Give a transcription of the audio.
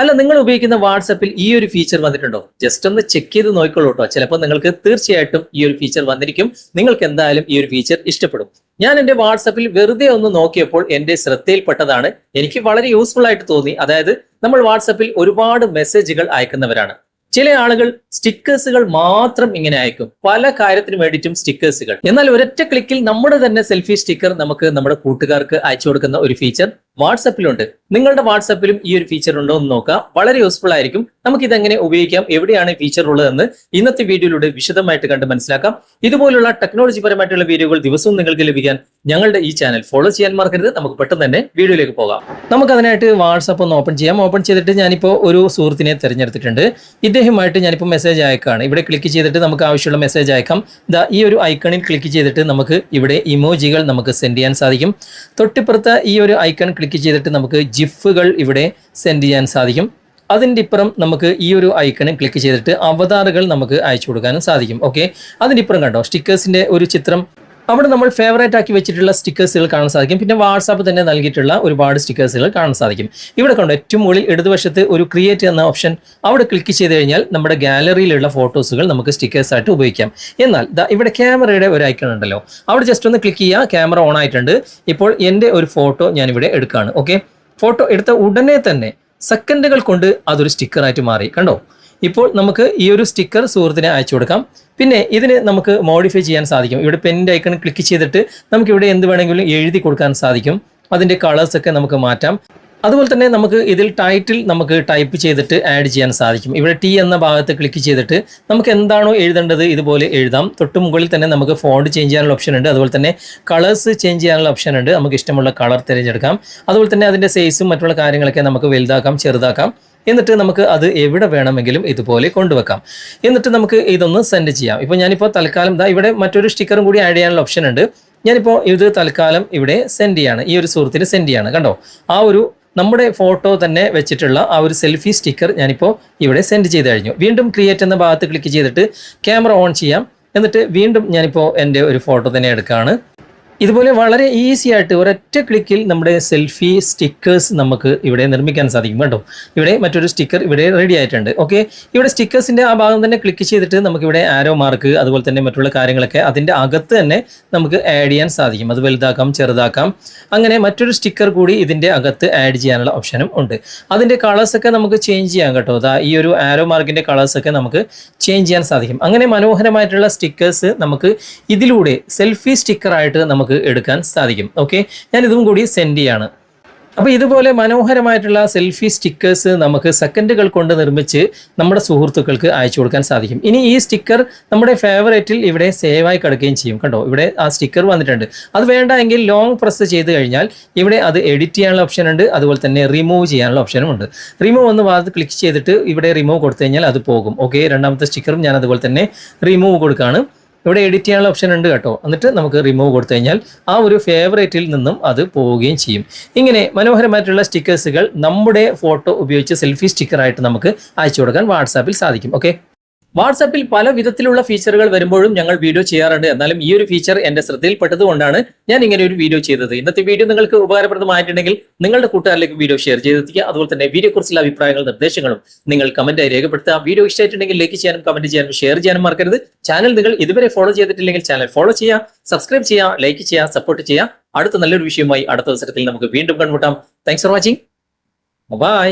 അല്ല നിങ്ങൾ ഉപയോഗിക്കുന്ന വാട്സപ്പിൽ ഈ ഒരു ഫീച്ചർ വന്നിട്ടുണ്ടോ? ജസ്റ്റ് ഒന്ന് ചെക്ക് ചെയ്ത് നോക്കിക്കോളൂ കേട്ടോ ചിലപ്പോൾ നിങ്ങൾക്ക് തീർച്ചയായിട്ടും ഈ ഒരു ഫീച്ചർ വന്നിരിക്കും. നിങ്ങൾക്ക് എന്തായാലും ഈ ഒരു ഫീച്ചർ ഇഷ്ടപ്പെടും. ഞാൻ എന്റെ വാട്സപ്പിൽ വെറുതെ ഒന്ന് നോക്കിയപ്പോൾ എന്റെ ശ്രദ്ധയിൽപ്പെട്ടതാണ്. എനിക്ക് വളരെ യൂസ്ഫുൾ ആയിട്ട് തോന്നി. അതായത് നമ്മൾ വാട്സപ്പിൽ ഒരുപാട് മെസ്സേജുകൾ അയക്കുന്നവരാണ്. ചില ആളുകൾ സ്റ്റിക്കേഴ്സുകൾ മാത്രം ഇങ്ങനെ അയക്കും. പല കാര്യത്തിന് വേണ്ടിയിട്ടും സ്റ്റിക്കേഴ്സുകൾ എന്നാൽ ഒരൊറ്റ ക്ലിക്കിൽ നമ്മുടെ തന്നെ സെൽഫി സ്റ്റിക്കർ നമുക്ക് നമ്മുടെ കൂട്ടുകാർക്ക് അയച്ചു കൊടുക്കുന്ന ഒരു ഫീച്ചർ വാട്സപ്പിലുണ്ട് നിങ്ങളുടെ വാട്സപ്പിലും ഈ ഒരു ഫീച്ചർ ഉണ്ടോ എന്ന് നോക്കാം. വളരെ യൂസ്ഫുൾ ആയിരിക്കും. നമുക്ക് ഇതെങ്ങനെ ഉപയോഗിക്കാം? എവിടെയാണ് ഫീച്ചർ ഉള്ളതെന്ന് ഇന്നത്തെ വീഡിയോയിലൂടെ വിശദമായിട്ട് കണ്ട് മനസ്സിലാക്കാം. ഇതുപോലുള്ള ടെക്നോളജി പരമായിട്ടുള്ള വീഡിയോകൾ ദിവസവും നിങ്ങൾക്ക് ലഭിക്കാൻ ഞങ്ങളുടെ ഈ ചാനൽ ഫോളോ ചെയ്യാൻ മറക്കരുത്. നമുക്ക് പെട്ടെന്ന് തന്നെ വീഡിയോയിലേക്ക് പോകാം. നമുക്ക് അതിനായിട്ട് വാട്സപ്പ് ഒന്ന് ഓപ്പൺ ചെയ്യാം. ഓപ്പൺ ചെയ്തിട്ട് ഞാനിപ്പോൾ ഒരു സുഹൃത്തിനെ തിരഞ്ഞെടുത്തിട്ടുണ്ട്. ഇദ്ദേഹമായിട്ട് ഞാനിപ്പോൾ മെസ്സേജ് അയക്കാണ്. ഇവിടെ ക്ലിക്ക് ചെയ്തിട്ട് നമുക്ക് ആവശ്യമുള്ള മെസ്സേജ് അയക്കാം. ദാ ഈ ഒരു ഐക്കണിൽ ക്ലിക്ക് ചെയ്തിട്ട് നമുക്ക് ഇവിടെ ഇമോജികൾ നമുക്ക് സെൻഡ് ചെയ്യാൻ സാധിക്കും. തൊട്ടിപ്പുറത്ത് ഈ ഒരു ഐക്കൺ ക്ലിക്ക് ചെയ്തിട്ട് നമുക്ക് ജിഫുകൾ ഇവിടെ സെൻഡ് ചെയ്യാൻ സാധിക്കും. അതിന്റെ ഇപ്പുറം നമുക്ക് ഈ ഒരു ഐക്കണ് ക്ലിക്ക് ചെയ്തിട്ട് അവതാറുകൾ നമുക്ക് അയച്ചു കൊടുക്കാനും സാധിക്കും. ഓക്കെ? അതിന്റെ ഇപ്പുറം കണ്ടോ? സ്റ്റിക്കേഴ്സിന്റെ ഒരു ചിത്രം അവിടെ നമ്മൾ ഫേവറേറ്റ് ആക്കി വെച്ചിട്ടുള്ള സ്റ്റിക്കേഴ്സുകൾ കാണാൻ സാധിക്കും. പിന്നെ വാട്സാപ്പ് തന്നെ നൽകിയിട്ടുള്ള ഒരുപാട് സ്റ്റിക്കേഴ്സുകൾ കാണാൻ സാധിക്കും. ഇവിടെ കണ്ടോ ഏറ്റവും മുകളിൽ ഇടതുവശത്ത് ഒരു ക്രിയേറ്റ് എന്ന ഓപ്ഷൻ അവിടെ ക്ലിക്ക് ചെയ്ത് കഴിഞ്ഞാൽ നമ്മുടെ ഗാലറിയിലുള്ള ഫോട്ടോസുകൾ നമുക്ക് സ്റ്റിക്കേഴ്സ് ആയിട്ട് ഉപയോഗിക്കാം. എന്നാൽ ഇവിടെ ക്യാമറയുടെ ഒരു ഐക്കൺ ഉണ്ടല്ലോ. അവിടെ ജസ്റ്റ് ഒന്ന് ക്ലിക്ക് ചെയ്യുക ക്യാമറ ഓൺ ആയിട്ടുണ്ട്. ഇപ്പോൾ എന്റെ ഒരു ഫോട്ടോ ഞാനിവിടെ എടുക്കുകയാണ് ഓക്കെ ഫോട്ടോ എടുത്ത ഉടനെ തന്നെ സെക്കൻഡുകൾ കൊണ്ട് അതൊരു സ്റ്റിക്കറായിട്ട് മാറി കണ്ടോ? ഇപ്പോൾ നമുക്ക് ഈ ഒരു സ്റ്റിക്കർ സുഹൃത്തിനെ അയച്ചു കൊടുക്കാം. പിന്നെ ഇതിന് നമുക്ക് മോഡിഫൈ ചെയ്യാൻ സാധിക്കും. ഇവിടെ പെന്നിന്റെ ഐക്കൺ ക്ലിക്ക് ചെയ്തിട്ട് നമുക്ക് ഇവിടെ എന്ത് വേണമെങ്കിലും എഴുതി കൊടുക്കാൻ സാധിക്കും. അതിന്റെ കളേഴ്സൊക്കെ നമുക്ക് മാറ്റാം. അതുപോലെ തന്നെ നമുക്ക് ഇതിൽ ടൈറ്റിൽ നമുക്ക് ടൈപ്പ് ചെയ്തിട്ട് ആഡ് ചെയ്യാൻ സാധിക്കും. ഇവിടെ ടി എന്ന ഭാഗത്ത് ക്ലിക്ക് ചെയ്തിട്ട് നമുക്ക് എന്താണോ എഴുതേണ്ടത് ഇതുപോലെ എഴുതാം. തൊട്ട് മുകളിൽ തന്നെ നമുക്ക് ഫോണ്ട് ചേഞ്ച് ചെയ്യാനുള്ള ഓപ്ഷൻ ഉണ്ട്. അതുപോലെ തന്നെ കളേഴ്സ് ചേഞ്ച് ചെയ്യാനുള്ള ഓപ്ഷൻ ഉണ്ട്. നമുക്ക് ഇഷ്ടമുള്ള കളർ തിരഞ്ഞെടുക്കാം. അതുപോലെ തന്നെ അതിന്റെ സൈസും മറ്റുള്ള കാര്യങ്ങളൊക്കെ നമുക്ക് വലുതാക്കാം ചെറുതാക്കാം. എന്നിട്ട് നമുക്ക് അത് എവിടെ വേണമെങ്കിലും ഇതുപോലെ കൊണ്ടുവെക്കാം. എന്നിട്ട് നമുക്ക് ഇതൊന്ന് സെൻഡ് ചെയ്യാം. ഇപ്പോൾ ഞാനിപ്പോൾ തൽക്കാലം ദാ ഇവിടെ മറ്റൊരു സ്റ്റിക്കറും കൂടി ആഡ് ചെയ്യാനുള്ള ഓപ്ഷൻ ഉണ്ട്. ഞാനിപ്പോൾ ഇത് തൽക്കാലം ഇവിടെ സെൻഡ് ചെയ്യാണ്. ഈ ഒരു സുഹൃത്തിന് സെൻഡ് ചെയ്യാണ്. കണ്ടോ? ആ ഒരു നമ്മുടെ ഫോട്ടോ തന്നെ വെച്ചിട്ടുള്ള ആ ഒരു സെൽഫി സ്റ്റിക്കർ ഞാനിപ്പോൾ ഇവിടെ സെൻഡ് ചെയ്ത് കഴിഞ്ഞു. വീണ്ടും ക്രിയേറ്റ് എന്ന ഭാഗത്ത് ക്ലിക്ക് ചെയ്തിട്ട് ക്യാമറ ഓൺ ചെയ്യാം. എന്നിട്ട് വീണ്ടും ഞാനിപ്പോൾ എന്റെ ഒരു ഫോട്ടോ തന്നെ എടുക്കുകയാണ് ഇതുപോലെ വളരെ ഈസി ആയിട്ട് ഒരൊറ്റ ക്ലിക്കിൽ നമ്മുടെ സെൽഫി സ്റ്റിക്കേഴ്സ് നമുക്ക് ഇവിടെ നിർമ്മിക്കാൻ സാധിക്കും കേട്ടോ. ഇവിടെ മറ്റൊരു സ്റ്റിക്കർ ഇവിടെ റെഡി ആയിട്ടുണ്ട്. ഓക്കെ ഇവിടെ സ്റ്റിക്കേഴ്സിന്റെ ആ ഭാഗം തന്നെ ക്ലിക്ക് ചെയ്തിട്ട് നമുക്കിവിടെ ആരോ മാർക്ക് അതുപോലെ തന്നെ മറ്റുള്ള കാര്യങ്ങളൊക്കെ അതിന്റെ അകത്ത് തന്നെ നമുക്ക് ആഡ് ചെയ്യാൻ സാധിക്കും. അത് വലുതാക്കാം ചെറുതാക്കാം. അങ്ങനെ മറ്റൊരു സ്റ്റിക്കർ കൂടി ഇതിന്റെ അകത്ത് ആഡ് ചെയ്യാനുള്ള ഓപ്ഷനും ഉണ്ട്. അതിന്റെ കളേഴ്സൊക്കെ നമുക്ക് ചേഞ്ച് ചെയ്യാം കേട്ടോ. അതാ ഈ ഒരു ആരോ മാർക്കിന്റെ കളേഴ്സൊക്കെ നമുക്ക് ചേഞ്ച് ചെയ്യാൻ സാധിക്കും. അങ്ങനെ മനോഹരമായിട്ടുള്ള സ്റ്റിക്കേഴ്സ് നമുക്ക് ഇതിലൂടെ സെൽഫി സ്റ്റിക്കറായിട്ട് നമുക്ക് എടുക്കാൻ സാധിക്കും. ഓക്കെ ഞാൻ ഇതും കൂടി സെൻഡ് ചെയ്യാണ്. അപ്പോൾ ഇതുപോലെ മനോഹരമായിട്ടുള്ള സെൽഫി സ്റ്റിക്കേഴ്സ് നമുക്ക് സെക്കൻഡുകൾ കൊണ്ട് നിർമ്മിച്ച് നമ്മുടെ സുഹൃത്തുക്കൾക്ക് അയച്ചു കൊടുക്കാൻ സാധിക്കും. ഇനി ഈ സ്റ്റിക്കർ നമ്മുടെ ഫേവറേറ്റിൽ ഇവിടെ സേവ് ആയി കിടക്കുകയും ചെയ്യും. കണ്ടോ? ഇവിടെ ആ സ്റ്റിക്കർ വന്നിട്ടുണ്ട്. അത് വേണ്ട എങ്കിൽ ലോങ് പ്രസ് ചെയ്ത് കഴിഞ്ഞാൽ ഇവിടെ അത് എഡിറ്റ് ചെയ്യാനുള്ള ഓപ്ഷൻ ഉണ്ട്. അതുപോലെ തന്നെ റിമൂവ് ചെയ്യാനുള്ള ഓപ്ഷനും ഉണ്ട്. റിമൂവ് ഒന്ന് ഭാഗത്ത് ക്ലിക്ക് ചെയ്തിട്ട് ഇവിടെ റിമൂവ് കൊടുത്തു കഴിഞ്ഞാൽ അത് പോകും. ഓക്കെ രണ്ടാമത്തെ സ്റ്റിക്കറും ഞാൻ അതുപോലെ തന്നെ റിമൂവ് കൊടുക്കുകയാണ്. ഇവിടെ എഡിറ്റ് ചെയ്യാനുള്ള ഓപ്ഷൻ ഉണ്ട് കേട്ടോ. എന്നിട്ട് നമുക്ക് റിമൂവ് കൊടുത്തു കഴിഞ്ഞാൽ ആ ഒരു ഫേവറേറ്റിൽ നിന്നും അത് പോവുകയും ചെയ്യും. ഇങ്ങനെ മനോഹരമായിട്ടുള്ള സ്റ്റിക്കേഴ്സുകൾ നമ്മുടെ ഫോട്ടോ ഉപയോഗിച്ച് സെൽഫി സ്റ്റിക്കറായിട്ട് നമുക്ക് അയച്ചു കൊടുക്കാൻ വാട്സാപ്പിൽ സാധിക്കും. ഓക്കെ വാട്സാപ്പിൽ പല വിധത്തിലുള്ള ഫീച്ചറുകൾ വരുമ്പോഴും ഞങ്ങൾ വീഡിയോ ചെയ്യാറുണ്ട്. എന്നാലും ഈ ഒരു ഫീച്ചർ എന്റെ ശ്രദ്ധയിൽപ്പെട്ടതുകൊണ്ടാണ് ഞാൻ ഇങ്ങനെ ഒരു വീഡിയോ ചെയ്തത്. ഇന്നത്തെ വീഡിയോ നിങ്ങൾക്ക് ഉപകാരപ്രദമായിട്ടുണ്ടെങ്കിൽ നിങ്ങളുടെ കൂട്ടുകാരിലേക്ക് വീഡിയോ ഷെയർ ചെയ്തെത്തിക്കുക. അതുപോലെ തന്നെ വീഡിയോ കുറിച്ചുള്ള അഭിപ്രായങ്ങളും നിർദ്ദേശങ്ങളും നിങ്ങൾ കമന്റായി രേഖപ്പെടുത്തുക. വീഡിയോ ഇഷ്ടമായിട്ടുണ്ടെങ്കിൽ ലൈക്ക് ചെയ്യാനും കമന്റ് ചെയ്യാനും ഷെയർ ചെയ്യാനും മറക്കരുത്. ചാനൽ നിങ്ങൾ ഇതുവരെ ഫോളോ ചെയ്തിട്ടില്ലെങ്കിൽ ചാനൽ ഫോളോ ചെയ്യുക. സബ്സ്ക്രൈബ് ചെയ്യുക ലൈക്ക് ചെയ്യുക സപ്പോർട്ട് ചെയ്യുക. അടുത്ത നല്ലൊരു വിഷയവുമായി അടുത്ത അവസരത്തിൽ നമുക്ക് വീണ്ടും കണ്ടുമുട്ടാം. Thanks for watching bye